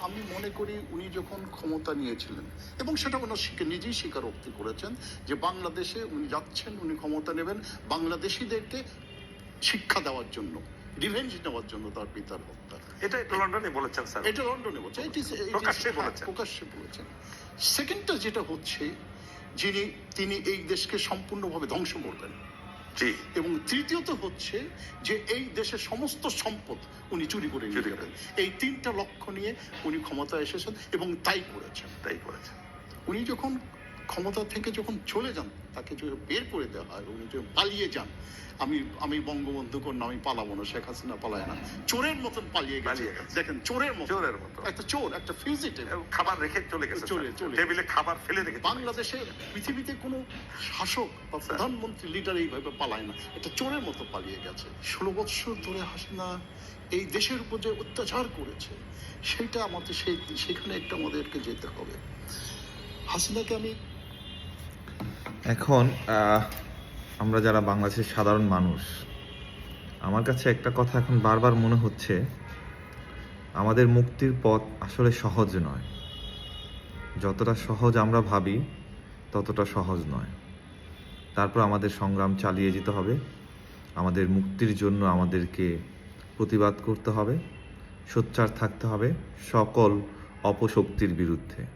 আমি মনে করি উনি যখন ক্ষমতা নিয়েছিলেন এবং সেটা ওনার নিজেই স্বীকারোক্তি করেছেন যে বাংলাদেশে উনি যাচ্ছেন উনি ক্ষমতা নেবেন বাংলাদেশিদেরকে শিক্ষা দেওয়ার জন্য রিভেঞ্জ নেওয়ার জন্য তার পিতার হত্যা। এটা একটু লন্ডনে বলেছেন স্যার। এটা লন্ডনে বলছে এটি প্রকাশ্যে বলেছেন। প্রকাশ্যে বলেছেন। সেকেন্ডটা যেটা হচ্ছে যিনি তিনি এই দেশকে সম্পূর্ণভাবে ধ্বংস করবেন। জি। এবং তৃতীয়ত হচ্ছে যে এই দেশের সমস্ত সম্পদ উনি চুরি করে নিয়ে গেলেন। এই তিনটা লক্ষ্য নিয়ে উনি ক্ষমতায় এসেছেন এবং তাই করেছেন। তাই করেছেন। উনি যখন ক্ষমতা থেকে যখন চলে যান তাকে যে বের করে দেওয়া হয় উনি যে পালিয়ে যান আমি আমি বঙ্গবন্ধু কন্যা আমি পালাবো না শেখ হাসিনা পালায় না। চোরের মতন পালিয়ে গেছে। দেখেন চোরের মতো চোরের মতো একটা চোর একটা ফিউজিটিভ খাবার রেখে চলে গেছে চলে। চলে। টেবিলে খাবার ফেলে রেখে বাংলাদেশে পৃথিবীতে কোনো শাসক বা প্রধানমন্ত্রী লিডার এইভাবে পালায় না। এটা চোরের মতো পালিয়ে গেছে। ষোলো বৎসর ধরে হাসিনা এই দেশের উপর যে অত্যাচার করেছে সেটা আমাদের সেই সেখানে একটা আমাদেরকে যেতে হবে। হাসিনাকে আমি এখন আমরা যারা বাংলাদেশের সাধারণ মানুষ, আমার কাছে একটা কথা এখন বারবার মনে হচ্ছে, আমাদের মুক্তির পথ আসলে সহজ নয়। যতটা সহজ আমরা ভাবি, ততটা সহজ নয়। তারপর আমাদের সংগ্রাম চালিয়ে যেতে হবে, আমাদের মুক্তির জন্য আমাদেরকে প্রতিবাদ করতে হবে, সোচ্চার থাকতে হবে সকল অপশক্তির বিরুদ্ধে।